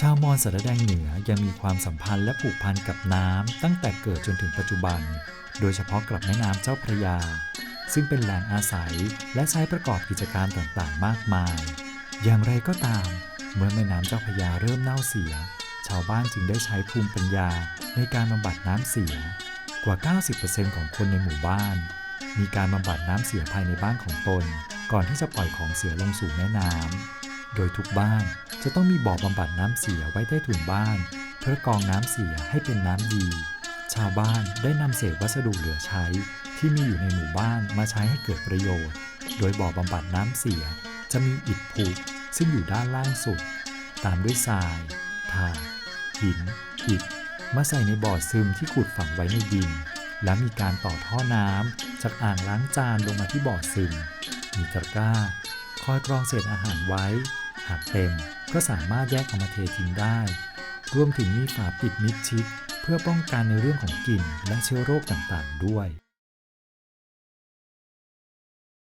ชาวมอญสารแดงเหนือยังมีความสัมพันธ์และผูกพันกับน้ำตั้งแต่เกิดจนถึงปัจจุบัน โดยเฉพาะกับแม่น้ำเจ้าพระยา ซึ่งเป็นแหล่งอาศัยและใช้ประกอบกิจการต่างๆ มากมาย อย่างไรก็ตาม เมื่อแม่น้ำเจ้าพระยาเริ่มเน่าเสีย ชาวบ้านจึงได้ใช้ภูมิปัญญาในการบำบัดน้ำเสีย กว่า 90%ของคนในหมู่บ้าน มีการบำบัดน้ำเสียภายในบ้านของตน ก่อนที่จะปล่อยของเสียลงสู่แม่น้ำโดยทุกบ้าน จะต้องมีบ่อบำบัดน้ำเสียไว้ใต้ถุนบ้าน เพื่อกรองน้ำเสียให้เป็นน้ำดี ชาวบ้านได้นำเศษวัสดุเหลือใช้ ที่มีอยู่ในหมู่บ้านมาใช้ให้เกิดประโยชน์ โดยบ่อบำบัดน้ำเสียจะมีอิฐผุซึ่งอยู่ด้านล่างสุด ตามด้วยทรายถ่านหิน อิฐมาใส่ในบ่อซึมที่ขุดฝังไว้ในดิน และมีการต่อท่อน้ำจากอ่างล้างจานลงมาที่บ่อซึม มีตะกร้า คอยกรองเศษอาหารไว้ หากเต็ม ก็สามารถแยกออกมาเททิ้งได้ รวมถึงมีฝาปิดมิดชิด เพื่อป้องกันในเรื่องของกลิ่นและเชื้อโรคต่างๆด้วย